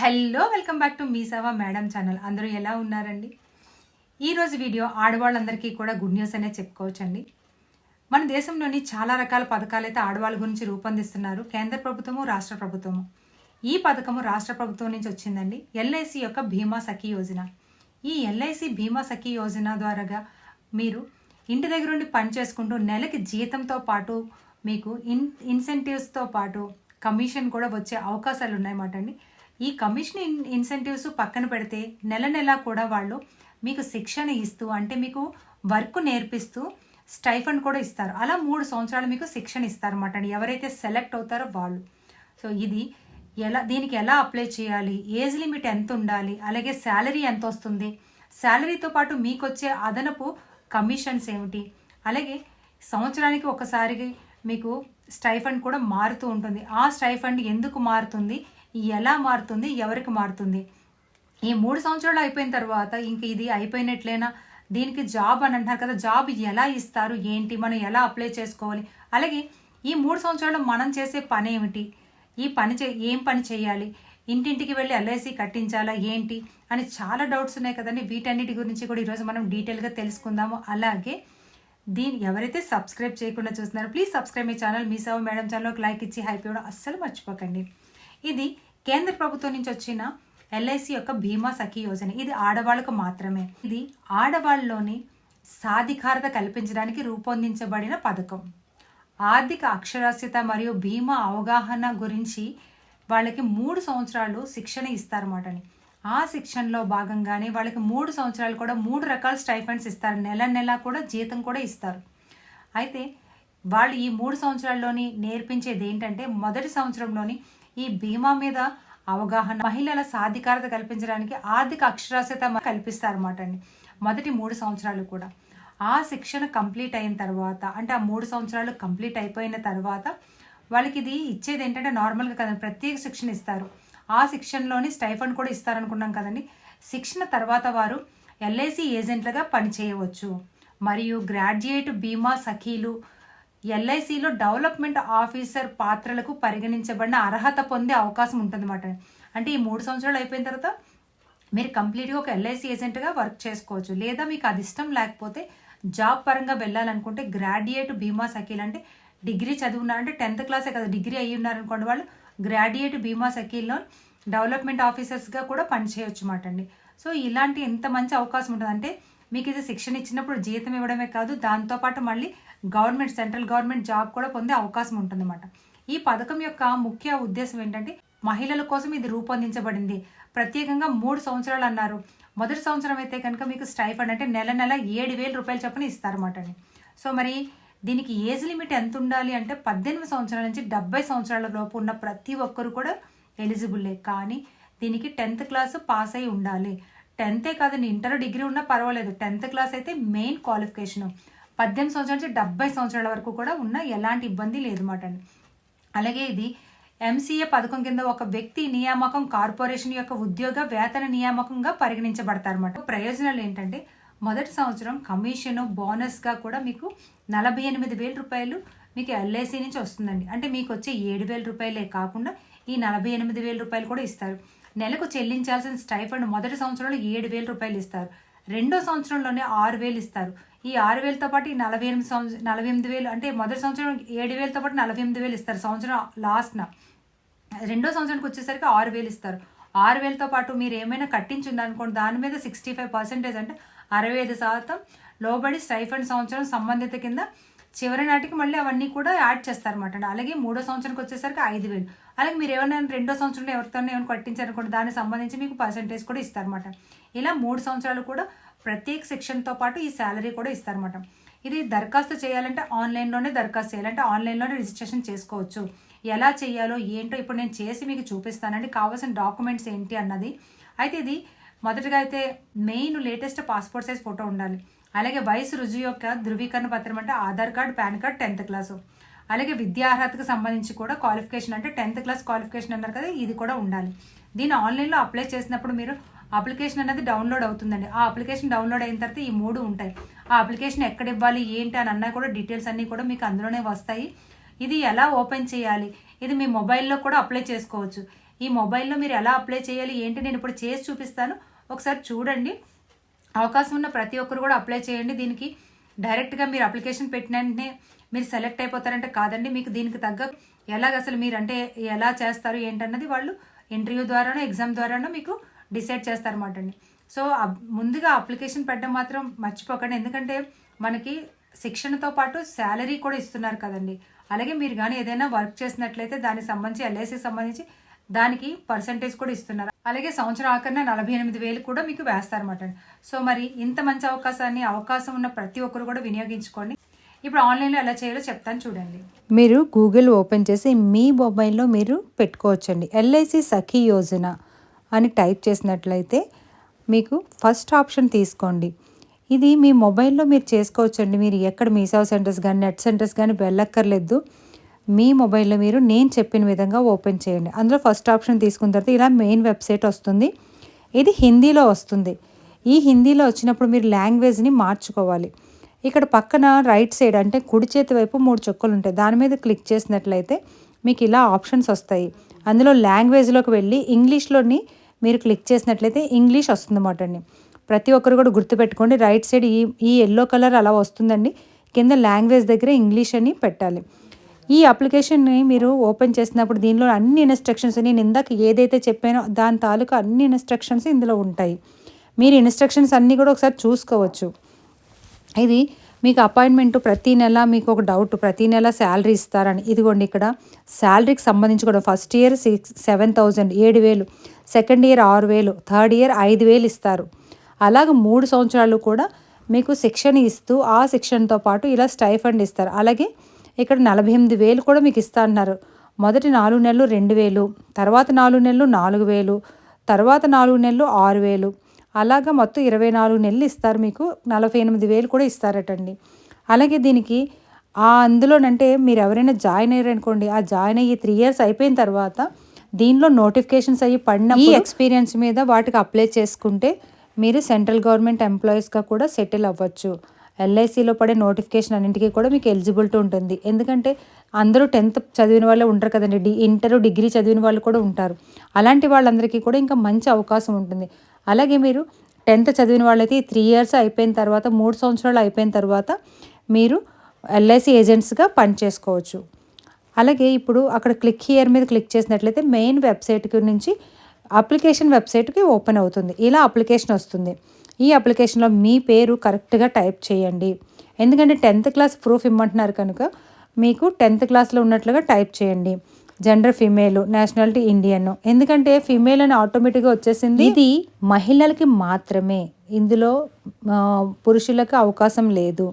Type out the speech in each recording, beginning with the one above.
Hello welcome back to Mee Seva madam channel. అందరూ ఎలా ఉన్నారండి? ఈరోజు వీడియో ఆడవాళ్ళందరికీ కూడా గుడ్ న్యూస్ అనే చెప్పుకోవచ్చండి. మన దేశంలోని చాలా రకాల పథకాలు అయితే ఆడవాళ్ళ గురించి రూపొందిస్తున్నారు. కేంద్ర ప్రభుత్వము రాష్ట్ర ప్రభుత్వము. ఈ పథకము రాష్ట్ర ప్రభుత్వం నుంచి వచ్చిందండి. ఎల్ఐసి యొక్క భీమా సఖీ యోజన. ఈ ఎల్ఐసి భీమా సఖీ యోజన ద్వారాగా మీరు ఇంటి దగ్గర ఉండి పని చేసుకుంటూ నెలకి జీతంతో పాటు మీకు ఇన్ ఇన్సెంటివ్స్తో పాటు కమిషన్ కూడా వచ్చే అవకాశాలు ఉన్నాయన్నమాట అండి. ఈ కమిషన్ ఇన్ ఇన్సెంటివ్స్ పక్కన పెడితే నెల నెల కూడా వాళ్ళు మీకు శిక్షణ ఇస్తూ అంటే మీకు వర్క్ నేర్పిస్తూ స్టైఫండ్ కూడా ఇస్తారు. అలా మూడు సంవత్సరాలు మీకు శిక్షణ ఇస్తారన్నమాట అండి. ఎవరైతే సెలెక్ట్ అవుతారో వాళ్ళు. సో ఇది ఎలా దీనికి ఎలా అప్లై చేయాలి? ఏజ్ లిమిట్ ఎంత ఉండాలి? అలాగే శాలరీ ఎంత వస్తుంది? శాలరీతో పాటు మీకు వచ్చే అదనపు కమిషన్స్ ఏమిటి? అలాగే సంవత్సరానికి ఒకసారి మీకు స్టైఫండ్ కూడా మారుతూ ఉంటుంది. ఆ స్టైఫండ్ ఎందుకు మారుతుంది? ఎలా మారుతుంది ఎవరికి మారుతుంది? ఈ మూడు సంవత్సరాలు అయిపోయిన తర్వాత ఇంక ఇది అయిపోయినట్లేనా? దీనికి జాబ్ అని అంటున్నారు కదా జాబ్ ఎలా ఇస్తారు ఏంటి మనం ఎలా అప్లై చేసుకోవాలి? అలాగే ఈ మూడు సంవత్సరాలు మనం చేసే పని ఏమిటి? ఈ పని చే ఏం పని చేయాలి? ఇంటింటికి వెళ్ళి ఎల్ఐసి కట్టించాలా ఏంటి? అని చాలా డౌట్స్ ఉన్నాయి కదండి. వీటన్నిటి గురించి కూడా ఈరోజు మనం డీటెయిల్గా తెలుసుకుందాము. అలాగే దీన్ని ఎవరైతే సబ్స్క్రైబ్ చేయకుండా చూస్తున్నారో ప్లీజ్ సబ్స్క్రైబ్ మీ ఛానల్. మీ సేవ మేడం ఛానల్కి లైక్ ఇచ్చి హైప్ ఇవ్వడం అస్సలు మర్చిపోకండి. ఇది కేంద్ర ప్రభుత్వం నుంచి వచ్చిన ఎల్ఐసి యొక్క భీమా సఖీ యోజన. ఇది ఆడవాళ్ళకు మాత్రమే. ఇది ఆడవాళ్ళలోని సాధికారత కల్పించడానికి రూపొందించబడిన పథకం. ఆర్థిక అక్షరాస్యత మరియు భీమా అవగాహన గురించి వాళ్ళకి మూడు సంవత్సరాలు శిక్షణ ఇస్తారన్నమాటని ఆ శిక్షణలో భాగంగానే వాళ్ళకి మూడు సంవత్సరాలు కూడా మూడు రకాల స్టైఫండ్స్ ఇస్తారు. నెల నెల కూడా జీతం కూడా ఇస్తారు. అయితే వాళ్ళు ఈ మూడు సంవత్సరాల్లోని నేర్పించేది ఏంటంటే మొదటి సంవత్సరంలోని ఈ బీమా మీద అవగాహన మహిళల సాధికారత కల్పించడానికి ఆర్థిక అక్షరాస్యత కల్పిస్తారన్నమాట అండి. మొదటి మూడు సంవత్సరాలు కూడా. ఆ శిక్షణ కంప్లీట్ అయిన తర్వాత అంటే ఆ మూడు సంవత్సరాలు కంప్లీట్ అయిపోయిన తర్వాత వాళ్ళకి ఇది ఇచ్చేది ఏంటంటే నార్మల్గా కదండి ప్రత్యేక శిక్షణ ఇస్తారు. ఆ శిక్షణలోని స్టైఫండ్ కూడా ఇస్తారనుకున్నాం కదండి. శిక్షణ తర్వాత వారు ఎల్ఐసి ఏజెంట్లుగా పనిచేయవచ్చు. మరియు గ్రాడ్యుయేట్ బీమా సఖీలు ఎల్ఐసిలో డెవలప్మెంట్ ఆఫీసర్ పాత్రలకు పరిగణించబడిన అర్హత పొందే అవకాశం ఉంటుందన్నమాట. అంటే ఈ మూడు సంవత్సరాలు అయిపోయిన తర్వాత మీరు కంప్లీట్గా ఒక ఎల్ఐసి ఏజెంట్గా వర్క్ చేసుకోవచ్చు. లేదా మీకు అది ఇష్టం లేకపోతే జాబ్ పరంగా వెళ్ళాలనుకుంటే గ్రాడ్యుయేట్ బీమా సఖీలు అంటే డిగ్రీ చదువున్నారంటే టెన్త్ క్లాసే కదా డిగ్రీ అయ్యి ఉన్నారనుకోండి వాళ్ళు గ్రాడ్యుయేట్ బీమా సఖీల్లో డెవలప్మెంట్ ఆఫీసర్స్గా కూడా పనిచేయొచ్చు మాట అండి. సో ఇలాంటి ఎంత మంచి అవకాశం ఉంటుంది అంటే మీకు ఇది శిక్షణ ఇచ్చినప్పుడు జీతం ఇవ్వడమే కాదు దాంతోపాటు మళ్ళీ గవర్నమెంట్ సెంట్రల్ గవర్నమెంట్ జాబ్ కూడా పొందే అవకాశం ఉంటుందన్నమాట. ఈ పథకం యొక్క ముఖ్య ఉద్దేశం ఏంటంటే మహిళల కోసం ఇది రూపొందించబడింది. ప్రత్యేకంగా మూడు సంవత్సరాలు అన్నారు. మొదటి సంవత్సరం అయితే కనుక మీకు స్టైఫండ్ అంటే నెల నెల ఏడు వేల రూపాయలు చొప్పున ఇస్తారన్నమాట అండి. సో మరి దీనికి ఏజ్ లిమిట్ ఎంత ఉండాలి అంటే పద్దెనిమిది సంవత్సరాల నుంచి డెబ్బై సంవత్సరాల లోపు ఉన్న ప్రతి ఒక్కరు కూడా ఎలిజిబుల్లే కానీ దీనికి టెన్త్ క్లాస్ పాస్ అయి ఉండాలి. టెన్తే కాదండి ఇంటర్ డిగ్రీ ఉన్నా పర్వాలేదు. టెన్త్ క్లాస్ అయితే మెయిన్ క్వాలిఫికేషన్. పద్దెనిమిది సంవత్సరాల నుంచి డెబ్బై సంవత్సరాల వరకు కూడా ఉన్న ఎలాంటి ఇబ్బంది లేదు మాట అండి. అలాగే ఇది ఎంసీఏ పథకం కింద ఒక వ్యక్తి నియామకం కార్పొరేషన్ యొక్క ఉద్యోగ వేతన నియామకంగా పరిగణించబడతారన్నమాట ప్రయోజనాలు ఏంటంటే మొదటి సంవత్సరం కమిషన్ బోనస్గా కూడా మీకు నలభై ఎనిమిది వేల రూపాయలు మీకు ఎల్ఐసి నుంచి వస్తుందండి. అంటే మీకు వచ్చే ఏడు వేల రూపాయలే కాకుండా ఈ నలభై ఎనిమిది వేల రూపాయలు కూడా ఇస్తారు. నెలకు చెల్లించాల్సిన స్టైఫండ్ మొదటి సంవత్సరంలో ఏడు వేల రూపాయలు ఇస్తారు. రెండో సంవత్సరంలోనే ఆరు వేలు ఇస్తారు. ఈ ఆరు వేలతో పాటు ఈ నలభై ఎనిమిది సంవత్సరం నలభై ఎనిమిది వేలు అంటే మొదటి సంవత్సరం ఏడు వేలతో పాటు నలభై ఎనిమిది వేలు ఇస్తారు. సంవత్సరం లాస్ట్న. రెండో సంవత్సరానికి వచ్చేసరికి ఆరు వేలు ఇస్తారు. ఆరు వేలతో పాటు మీరు ఏమైనా కట్టించిందనుకోండి దాని మీద సిక్స్టీ ఫైవ్ పర్సెంటేజ్ అంటే అరవై ఐదు శాతం లోబడి స్టైఫండ్ సంవత్సరం సంబంధిత కింద చివరి నాటికి మళ్ళీ అవన్నీ కూడా యాడ్ చేస్తారన్నమాట. అలాగే మూడో సంవత్సరానికి వచ్చేసరికి ఐదు వేలు. అలాగే మీరు ఏమైనా రెండో సంవత్సరంలో ఎవరితోనే ఏమైనా కట్టించారనుకోండి దానికి సంబంధించి మీకు పర్సంటేజ్ కూడా ఇస్తారన్నమాట. ఇలా మూడు సంవత్సరాలు కూడా ప్రత్యేక సెక్షన్తో పాటు ఈ శాలరీ కూడా ఇస్తారన్నమాట. ఇది దరఖాస్తు చేయాలంటే ఆన్లైన్లోనే దరఖాస్తు చేయాలంటే ఆన్లైన్లోనే రిజిస్ట్రేషన్ చేసుకోవచ్చు. ఎలా చేయాలో ఏంటో ఇప్పుడు నేను చేసి మీకు చూపిస్తానండి. కావాల్సిన డాక్యుమెంట్స్ ఏంటి అన్నది. అయితే ఇది మొదటగా అయితే main latest passport size photo ఉండాలి. అలాగే వయసు రుజువు యొక్క ధృవీకరణ పత్రం అంటే Aadhaar card PAN card tenth class అలాగే విద్యా అర్హతకు సంబంధించి కూడా క్వాలిఫికేషన్ అంటే టెన్త్ క్లాస్ క్వాలిఫికేషన్ అన్నారు కదా ఇది కూడా ఉండాలి. దీన్ని ఆన్లైన్లో అప్లై చేసినప్పుడు మీరు అప్లికేషన్ అనేది డౌన్లోడ్ అవుతుందండి. ఆ అప్లికేషన్ డౌన్లోడ్ అయిన తర్వాత ఈ మూడు ఉంటాయి. ఆ అప్లికేషన్ ఎక్కడ ఇవ్వాలి ఏంటి అని అన్నా కూడా డీటెయిల్స్ అన్నీ కూడా మీకు అందులోనే వస్తాయి. ఇది ఎలా ఓపెన్ చేయాలి? ఇది మీ మొబైల్లో కూడా అప్లై చేసుకోవచ్చు. ఈ మొబైల్లో మీరు ఎలా అప్లై చేయాలి ఏంటి నేను ఇప్పుడు చేసి చూపిస్తాను. ఒకసారి చూడండి. అవకాశం ఉన్న ప్రతి ఒక్కరు కూడా అప్లై చేయండి. దీనికి డైరెక్ట్గా మీరు అప్లికేషన్ పెట్టిన వెంటనే మీరు సెలెక్ట్ అయిపోతారంటే కాదండి మీకు దీనికి తగ్గ ఎలాగ అసలు మీరు అంటే ఎలా చేస్తారు ఏంటన్నది వాళ్ళు ఇంటర్వ్యూ ద్వారానో ఎగ్జామ్ ద్వారానో మీకు డిసైడ్ చేస్తారన్నమాట అండి. సో ముందుగా అప్లికేషన్ పెట్టడం మాత్రం మర్చిపోకండి. ఎందుకంటే మనకి శిక్షణతో పాటు శాలరీ కూడా ఇస్తున్నారు కదండి. అలాగే మీరు కానీ ఏదైనా వర్క్ చేసినట్లయితే దానికి సంబంధించి ఎల్ఐసికి సంబంధించి దానికి పర్సంటేజ్ కూడా ఇస్తున్నారు. అలాగే సంవత్సరం ఆఖరిన నలభై ఎనిమిది వేలు కూడా మీకు వేస్తారన్నమాట. సో మరి ఇంత మంచి అవకాశాన్ని అవకాశం ఉన్న ప్రతి ఒక్కరు కూడా వినియోగించుకోండి. ఇప్పుడు ఆన్లైన్లో ఎలా చేయాలో చెప్తాను చూడండి. మీరు గూగుల్ ఓపెన్ చేసి మీ మొబైల్లో మీరు పెట్టుకోవచ్చండి. ఎల్ఐసి సఖీ యోజన అని టైప్ చేసినట్లయితే మీకు ఫస్ట్ ఆప్షన్ తీసుకోండి. ఇది మీ మొబైల్లో మీరు చేసుకోవచ్చండి. మీరు ఎక్కడ మీ సేవ సెంటర్స్ కానీ నెట్ సెంటర్స్ కానీ వెళ్ళక్కర్లేదు. మీ మొబైల్లో మీరు నేను చెప్పిన విధంగా ఓపెన్ చేయండి. అందులో ఫస్ట్ ఆప్షన్ తీసుకున్న తర్వాత ఇలా మెయిన్ వెబ్సైట్ వస్తుంది. ఇది హిందీలో వస్తుంది. ఈ హిందీలో వచ్చినప్పుడు మీరు లాంగ్వేజ్ని మార్చుకోవాలి. ఇక్కడ పక్కన రైట్ సైడ్ అంటే కుడి చేతి వైపు మూడు చుక్కలు ఉంటాయి. దాని మీద క్లిక్ చేసినట్లయితే మీకు ఇలా ఆప్షన్స్ వస్తాయి. అందులో లాంగ్వేజ్లోకి వెళ్ళి ఇంగ్లీష్లోని మీరు క్లిక్ చేసినట్లయితే ఇంగ్లీష్ వస్తుందన్నమాట అండి. ప్రతి ఒక్కరు కూడా గుర్తుపెట్టుకోండి. రైట్ సైడ్ ఈ ఈ ఎల్లో కలర్ అలా వస్తుందండి. కింద లాంగ్వేజ్ దగ్గర ఇంగ్లీష్ అని పెట్టాలి. ఈ అప్లికేషన్ని మీరు ఓపెన్ చేసినప్పుడు దీనిలో అన్ని ఇన్స్ట్రక్షన్స్ నేను ఇందాక ఏదైతే చెప్పానో దాని తాలూకా అన్ని ఇన్స్ట్రక్షన్స్ ఇందులో ఉంటాయి. మీరు ఇన్స్ట్రక్షన్స్ అన్నీ కూడా ఒకసారి చూసుకోవచ్చు. ఇది మీకు అపాయింట్మెంట్ ప్రతి నెల మీకు ఒక డౌట్ ప్రతి నెల శాలరీ ఇస్తారని. ఇదిగోండి ఇక్కడ శాలరీకి సంబంధించి కూడా first year six seven thousand ఏడు వేలు. సెకండ్ ఇయర్ ఆరు వేలు. థర్డ్ ఇయర్ ఐదు వేలు ఇస్తారు. అలాగ మూడు సంవత్సరాలు కూడా మీకు శిక్షణ ఇస్తూ ఆ శిక్షణతో పాటు ఇలా స్టైఫండ్ ఇస్తారు. అలాగే ఇక్కడ నలభై ఎనిమిది వేలు కూడా మీకు ఇస్తా అన్నారు. మొదటి నాలుగు నెలలు రెండు వేలు తర్వాత నాలుగు నెలలు నాలుగు వేలు తర్వాత నాలుగు నెలలు ఆరు వేలు. అలాగా మొత్తం ఇరవై నాలుగు నెలలు ఇస్తారు మీకు నలభై ఎనిమిది వేలు కూడా ఇస్తారటండి. అలాగే దీనికి ఆ అందులోనంటే మీరు ఎవరైనా జాయిన్ అయ్యారనుకోండి ఆ జాయిన్ అయ్యి త్రీ ఇయర్స్ అయిపోయిన తర్వాత దీనిలో నోటిఫికేషన్స్ అయ్యి పడిన ఈ ఎక్స్పీరియన్స్ మీద వాటికి అప్లై చేసుకుంటే మీరు సెంట్రల్ గవర్నమెంట్ ఎంప్లాయీస్గా కూడా సెటిల్ అవ్వచ్చు. ఎల్ఐసిలో పడే నోటిఫికేషన్ అన్నింటికీ కూడా మీకు ఎలిజిబిలిటీ ఉంటుంది. ఎందుకంటే అందరూ టెన్త్ చదివిన వాళ్ళే ఉంటారు కదండి. డి ఇంటర్ డిగ్రీ చదివిన వాళ్ళు కూడా ఉంటారు. అలాంటి వాళ్ళందరికీ కూడా ఇంకా మంచి అవకాశం ఉంటుంది. అలాగే మీరు టెన్త్ చదివిన వాళ్ళైతే ఈ త్రీ ఇయర్స్ అయిపోయిన తర్వాత మూడు సంవత్సరాలు అయిపోయిన తర్వాత మీరు ఎల్ఐసి ఏజెంట్స్గా పనిచేసుకోవచ్చు అలాగే ఇప్పుడు అక్కడ క్లిక్ హియర్ మీద క్లిక్ చేసినట్లయితే మెయిన్ వెబ్సైట్కి నుంచి అప్లికేషన్ వెబ్సైట్కి ఓపెన్ అవుతుంది. ఇలా అప్లికేషన్ వస్తుంది. ఈ అప్లికేషన్లో మీ పేరు కరెక్ట్గా టైప్ చేయండి. ఎందుకంటే టెన్త్ క్లాస్ ప్రూఫ్ ఇమ్మంటున్నారు కనుక మీకు టెన్త్ క్లాస్లో ఉన్నట్లుగా టైప్ చేయండి. జెండర్ ఫిమేల్ నేషనాలిటీ ఇండియన్ ఎందుకంటే ఫిమేల్ అని ఆటోమేటిక్గా వచ్చేసింది. ఇది మహిళలకి మాత్రమే. ఇందులో పురుషులకు అవకాశం లేదు.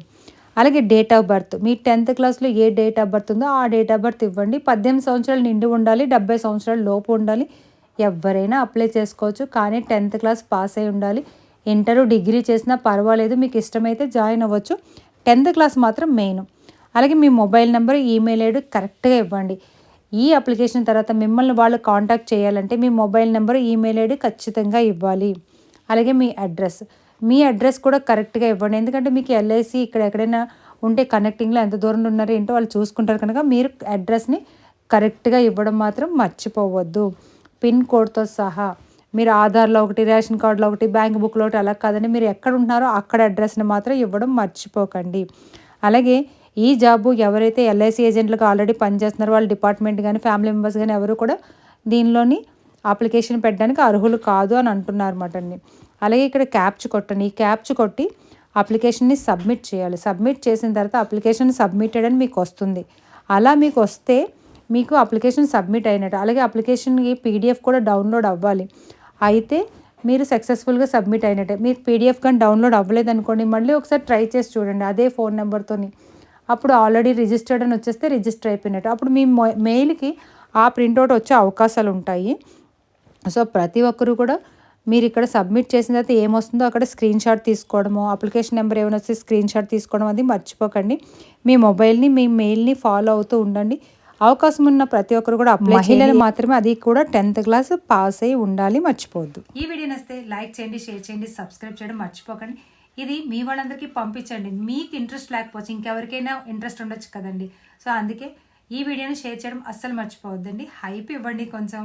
అలాగే డేట్ ఆఫ్ బర్త్ మీ టెన్త్ క్లాస్లో ఏ డేట్ ఆఫ్ బర్త్ ఉందో ఆ డేట్ ఆఫ్ బర్త్ ఇవ్వండి. పద్దెనిమిది సంవత్సరాలు నిండి ఉండాలి డెబ్బై సంవత్సరాల లోపు ఉండాలి. ఎవరైనా అప్లై చేసుకోవచ్చు కానీ టెన్త్ క్లాస్ పాస్ అయి ఉండాలి. ఇంటరు డిగ్రీ చేసినా పర్వాలేదు మీకు ఇష్టమైతే జాయిన్ అవ్వచ్చు. టెన్త్ క్లాస్ మాత్రం మెయిన్. అలాగే మీ మొబైల్ నెంబర్ ఈమెయిల్ ఐడి కరెక్ట్గా ఇవ్వండి. ఈ అప్లికేషన్ తర్వాత మిమ్మల్ని వాళ్ళు కాంటాక్ట్ చేయాలంటే మీ మొబైల్ నెంబర్ ఈమెయిల్ ఐడి ఖచ్చితంగా ఇవ్వాలి. అలాగే మీ అడ్రస్. మీ అడ్రస్ కూడా కరెక్ట్గా ఇవ్వండి. ఎందుకంటే మీకు ఎల్ఐసి ఇక్కడ ఎక్కడైనా ఉంటే కనెక్టింగ్లో ఎంత దూరంలో ఉన్నారో ఏంటో వాళ్ళు చూసుకుంటారు కనుక మీరు అడ్రస్ని కరెక్ట్గా ఇవ్వడం మాత్రం మర్చిపోవద్దు. పిన్ కోడ్తో సహా. మీరు ఆధార్లో ఒకటి రేషన్ కార్డులో ఒకటి బ్యాంక్ బుక్లో ఒకటి అలా కాదండి. మీరు ఎక్కడ ఉంటున్నారో అక్కడ అడ్రస్ని మాత్రం ఇవ్వడం మర్చిపోకండి. అలాగే ఈ జాబు ఎవరైతే ఎల్ఐసి ఏజెంట్లకు ఆల్రెడీ పనిచేస్తున్నారో వాళ్ళ డిపార్ట్మెంట్ కానీ ఫ్యామిలీ మెంబర్స్ కానీ ఎవరు కూడా దీనిలోని అప్లికేషన్ పెట్టడానికి అర్హులు కాదు అని అంటున్నారు అన్నమాట అండి. అలాగే ఇక్కడ క్యాప్చ్ కొట్టండి. ఈ క్యాప్చ్ కొట్టి అప్లికేషన్ని సబ్మిట్ చేయాలి. సబ్మిట్ చేసిన తర్వాత అప్లికేషన్ సబ్మిటెడ్ అని మీకు వస్తుంది. అలా మీకు వస్తే మీకు అప్లికేషన్ సబ్మిట్ అయినట్టు అలాగే అప్లికేషన్కి పీడిఎఫ్ కూడా డౌన్లోడ్ అవ్వాలి. అయితే మీరు సక్సెస్ఫుల్గా సబ్మిట్ అయినట్టే. మీరు పీడిఎఫ్ కానీ డౌన్లోడ్ అవ్వలేదు అనుకోండి మళ్ళీ ఒకసారి ట్రై చేసి చూడండి అదే ఫోన్ నెంబర్తోని అప్పుడు ఆల్రెడీ రిజిస్టర్డ్ అని వచ్చేస్తే రిజిస్టర్ అయిపోయినట్టు. అప్పుడు మీ మెయిల్కి ఆ ప్రింట్అవుట్ వచ్చే అవకాశాలు ఉంటాయి. సో ప్రతి ఒక్కరూ కూడా మీరు ఇక్కడ సబ్మిట్ చేసిన తర్వాత ఏమొస్తుందో అక్కడ స్క్రీన్ షాట్ తీసుకోవడము అప్లికేషన్ నెంబర్ ఏమైనా వస్తే స్క్రీన్ షాట్ తీసుకోవడం అది మర్చిపోకండి. మీ మొబైల్ని మీ మెయిల్ని ఫాలో అవుతూ ఉండండి. అవకాశం ఉన్న ప్రతి ఒక్కరు కూడా మహిళలు మాత్రమే అది కూడా టెన్త్ క్లాస్ పాస్ అయి ఉండాలి మర్చిపోవద్దు. ఈ వీడియో నచ్చితే లైక్ చేయండి షేర్ చేయండి సబ్స్క్రైబ్ చేయడం మర్చిపోకండి. ఇది మీ వాళ్ళందరికీ పంపించండి. మీకు ఇంట్రెస్ట్ లేకపోవచ్చు ఇంకెవరికైనా ఇంట్రెస్ట్ ఉండొచ్చు కదండి. సో అందుకే ఈ వీడియోని షేర్ చేయడం అస్సలు మర్చిపోవద్దండి. హైప్ ఇవ్వండి కొంచెం.